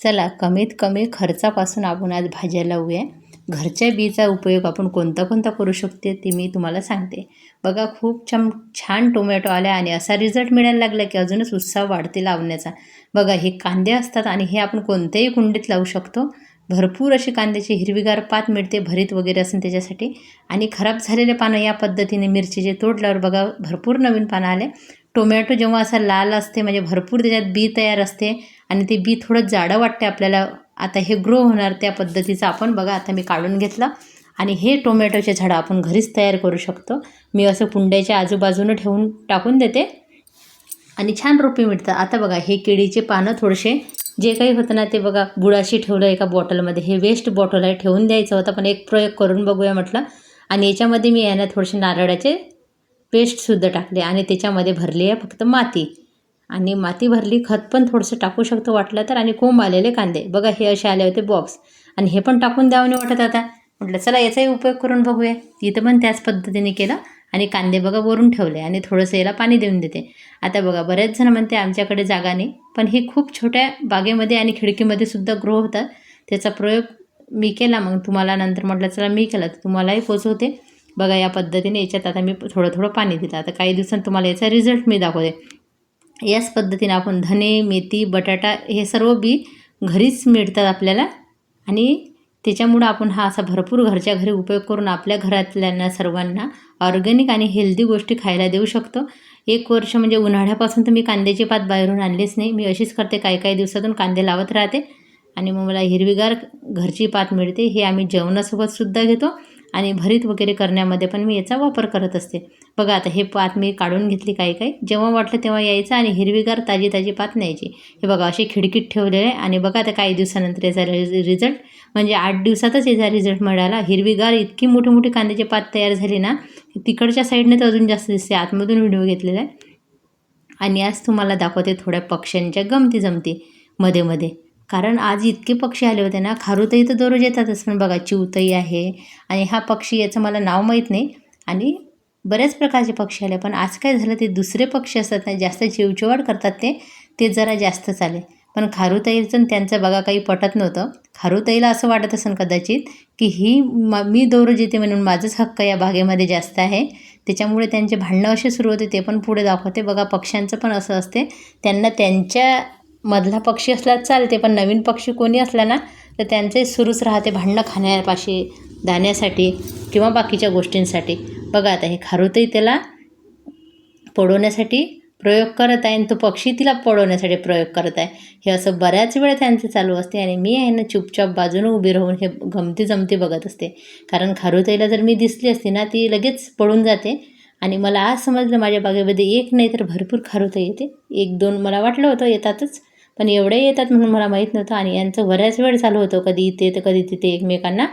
चला कमीत कमी खर्चापासून आपण आज भाज्या लावूया. घरच्या बीचा उपयोग आपण कोणता कोणता करू शकते ते मी तुम्हाला सांगते. बघा खूप छान छान टोमॅटो आल्या आणि असा रिझल्ट मिळायला लागला की अजूनच उत्साह वाढते लावण्याचा. बघा हे कांदे असतात आणि हे आपण कोणत्याही कुंडीत लावू शकतो. भरपूर अशी कांद्याची हिरवीगार पात मिळते भरीत वगैरे असेल त्याच्यासाठी. आणि खराब झालेले पानं या पद्धतीने मिरचीचे तोडल्यावर बघा भरपूर नवीन पानं आले टोमॅटो जेव्हा असा लाल असते म्हणजे भरपूर त्याच्यात बी तयार असते आणि ते बी थोडं जाडं वाटते आपल्याला आता हे ग्रो होणार त्या पद्धतीचं आपण बघा आता मी काढून घेतलं. आणि हे टोमॅटोचे झाडं आपण घरीच तयार करू शकतो. मी असं कुंड्याच्या आजूबाजूनं ठेवून टाकून देते. आणि छान रोपे मिळतात. आता बघा हे केळीचे पानं थोडेसे जे काही होतं ना ते बघा बुडाशी ठेवलं एका बॉटलमध्ये. हे वेस्ट बॉटल आहे ठेवून द्यायचं होतं पण एक प्रयोग करून बघूया म्हटलं. आणि याच्यामध्ये मी यांना थोडेसे नारळाचे पेस्टसुद्धा टाकले आणि त्याच्यामध्ये भरली आहे फक्त माती. आणि माती भरली खत पण थोडंसं टाकू शकतो वाटलं तर. आणि कोंब आलेले कांदे. बघा हे असे आले होते बॉक्स आणि हे पण टाकून द्यावं नाही वाटत आता. म्हटलं चला याचाही उपयोग करून बघूया. इथं पण त्याच पद्धतीने केलं. आणि कांदे बघा वरून ठेवले. आणि थोडंसं याला पाणी देऊन देते. आता बघा बरेच जण म्हणते आमच्याकडे जागा नाही. पण हे खूप छोट्या बागेमध्ये आणि खिडकीमध्ये सुद्धा ग्रो होतात त्याचा प्रयोग मी केला. मग तुम्हाला नंतर म्हटलं चला मी केला. तर तुम्हालाही पोचवते. बघा या पद्धतीने याच्यात आता मी थोडं थोडं पाणी दिलं. आता काही दिवसांत तुम्हाला याचा रिझल्ट मी दाखवते. याच पद्धतीने आपण धने मेथी बटाटा हे सर्व बी घरीच मिळतात आपल्याला. आणि त्याच्यामुळं आपण हा असा भरपूर घरच्या घरी उपयोग करून आपल्या घरातल्यांना सर्वांना ऑर्गॅनिक आणि हेल्दी गोष्टी खायला देऊ शकतो. एक वर्ष म्हणजे उन्हाळ्यापासून तर मी कांद्याची पात बाहेरून आणलीच नाही. मी अशीच करते काही काही दिवसातून कांदे लावत राहते. आणि मग मला हिरवीगार घरची पात मिळते. हे आम्ही जेवणासोबतसुद्धा घेतो. आणि भरीत वगैरे करण्यामध्ये पण मी याचा वापर करत असते. बघा आता हे पात मी काढून घेतली काही काही. जेव्हा वाटलं तेव्हा यायचं आणि हिरवीगार ताजी ताजी पात न्यायची. हे बघा अशी खिडकीत ठेवलेले आहे आणि बघा आता काही दिवसानंतर याचा रिझल्ट म्हणजे आठ दिवसातच याचा रिझल्ट मिळाला. हिरवीगार इतकी मोठी मोठी कांद्याची पात तयार झाली ना तिकडच्या साईडने तर अजून जास्त दिसते. आतमधून व्हिडिओ घेतलेला आहे. आणि आज तुम्हाला दाखवते थोड्या पक्ष्यांच्या गमती जमती. मध्ये मध्ये. कारण आज इतके पक्षी आले होते ना खारुताई तर दररोज येतातच. पण बघा चिवताई आहे आणि हा पक्षी याचं मला नाव माहीत नाही. आणि बऱ्याच प्रकारचे पक्षी आले पण आज काय झालं ते दुसरे पक्षी असतात ना जास्त चिवचिवाड करतात ते ते जरा जास्तच आले. पण खारुताईचं त्यांचं बघा काही पटत नव्हतं. खारुताईला असं वाटत असेल कदाचित की ही म मी दररोज येते म्हणून माझंच हक्क या बागेमध्ये जास्त आहे. त्याच्यामुळे त्यांचे भांडणं असे सुरू होते ते पण पुढे दाखवते. बघा पक्ष्यांचं पण असं असते. त्यांना त्यांच्या मधला पक्षी असला चालते पण नवीन पक्षी कोणी असला ना तर त्यांचे सुरूच राहते भांडणं खाण्यापाशी दाण्यासाठी किंवा बाकीच्या गोष्टींसाठी. बघा आता हे खारुतही त्याला पडवण्यासाठी प्रयोग करत आहे आणि तो पक्षी तिला पडवण्यासाठी प्रयोग करत आहे. हे असं बऱ्याच वेळा त्यांचं चालू असते आणि मी आहे ना चुपचाप बाजूनं उभी राहून हे गमती जमती बघत असते. कारण खारुताईला जर मी दिसली असती ना ती लगेच पडून जाते. आणि मला आज समजलं माझ्या बागेमध्ये एक नाही तर भरपूर खारुताई येते. एक दोन मला वाटलं होतं येतातच पण एवढे येतात म्हणून मला माहीत नव्हतं आणि यांचं बऱ्याच वेळ चालू होतं कधी इथे तर कधी तिथे एकमेकांना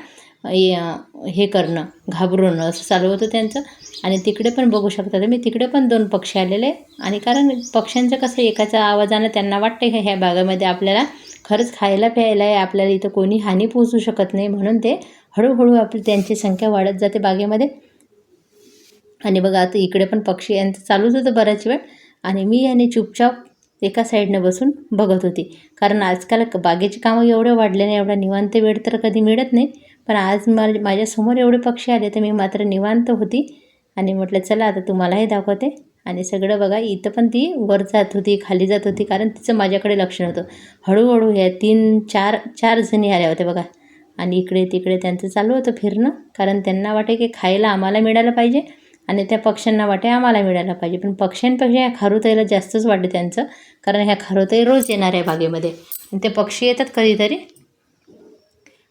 हे करणं घाबरवणं असं चालू होतं त्यांचं. आणि तिकडे पण बघू शकता तुम्ही तिकडे पण दोन पक्षी आलेले आणि कारण पक्ष्यांचं कसं एकाच्या आवाजानं त्यांना वाटतं की ह्या बागेमध्ये आपल्याला खरंच खायला प्यायला आहे आपल्याला इथं कोणी हानी पोहोचू शकत नाही म्हणून ते हळूहळू आपली त्यांची संख्या वाढत जाते बागेमध्ये. आणि बघा आता इकडे पण पक्षी यांचं चालूच होतं बऱ्याच वेळ. आणि मी याने चुपचाप एका साईडनं बसून बघत होती. कारण आजकाल बागेची कामं एवढे वाढले नाही एवढा निवांत वेळ तर कधी मिळत नाही. पण आज मला माझ्यासमोर एवढे पक्षी आले तर मी मात्र निवांत होती. आणि म्हटलं चला आता तुम्हालाही दाखवते. आणि सगळं बघा इथं पण ती वर जात होती खाली जात होती कारण तिचं माझ्याकडे लक्ष नव्हतं. हळूहळू ह्या तीन चार चार जणी आल्या होत्या बघा. आणि इकडे तिकडे त्यांचं चालू होतं फिरणं कारण त्यांना वाटे की खायला आम्हाला मिळालं पाहिजे. आणि त्या पक्ष्यांना वाटे आम्हाला मिळायला पाहिजे. पण पक्ष्यांपेक्षा ह्या खारुताईला जास्तच वाटते त्यांचं कारण ह्या खारुताई रोज येणार आहे बागेमध्ये. आणि ते पक्षी येतात कधीतरी.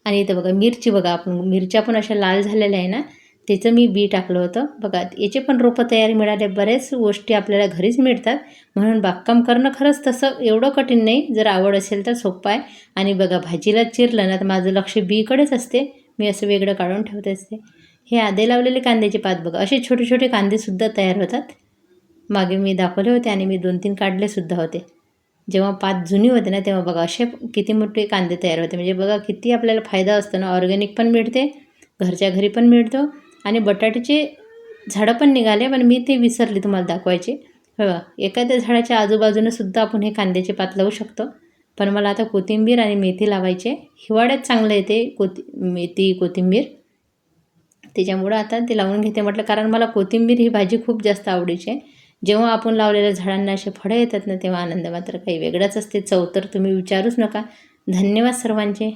आणि इथं बघा मिरची बघा आपण. मिरच्या पण अशा लाल झालेल्या आहे ना त्याचं मी बी टाकलं होतं. बघा याचे पण रोपं तयारी मिळाले. बऱ्याच गोष्टी आपल्याला घरीच मिळतात. म्हणून बागकाम करणं खरंच तसं एवढं कठीण नाही. जर आवड असेल तर सोपं आहे. आणि बघा भाजीला चिरलं ना तर माझं लक्ष बीकडेच असते. मी असं वेगळं काढून ठेवते असते. हे आधे लावलेले कांद्याचे पात बघा. असे छोटे छोटे कांदेसुद्धा तयार होतात. मागे मी दाखवले होते आणि मी दोन तीन काढलेसुद्धा होते. जेव्हा पात जुनी होते ना तेव्हा बघा असे किती मोठे कांदे तयार होते. म्हणजे बघा किती आपल्याला फायदा असतो ना ऑर्गॅनिक पण मिळते घरच्या घरी पण मिळतो आणि बटाट्याचे झाडं पण निघाले पण मी ते विसरले तुम्हाला दाखवायचे. बघा एखाद्या झाडाच्या आजूबाजूनं सुद्धा आपण हे कांद्याचे पात लावू शकतो. पण मला आता कोथिंबीर आणि मेथी लावायचे हिवाळ्यात चांगलं येते कोथि मेथी कोथिंबीर. त्याच्यामुळं आता ते लावून घेते म्हटलं कारण मला कोथिंबीर ही भाजी खूप जास्त आवडीची आहे. जेव्हा आपण लावलेल्या झाडांना असे फळं येतात ना तेव्हा आनंद मात्र काही वेगळाच असते. चव तर तुम्ही विचारूच नका. धन्यवाद सर्वांचे.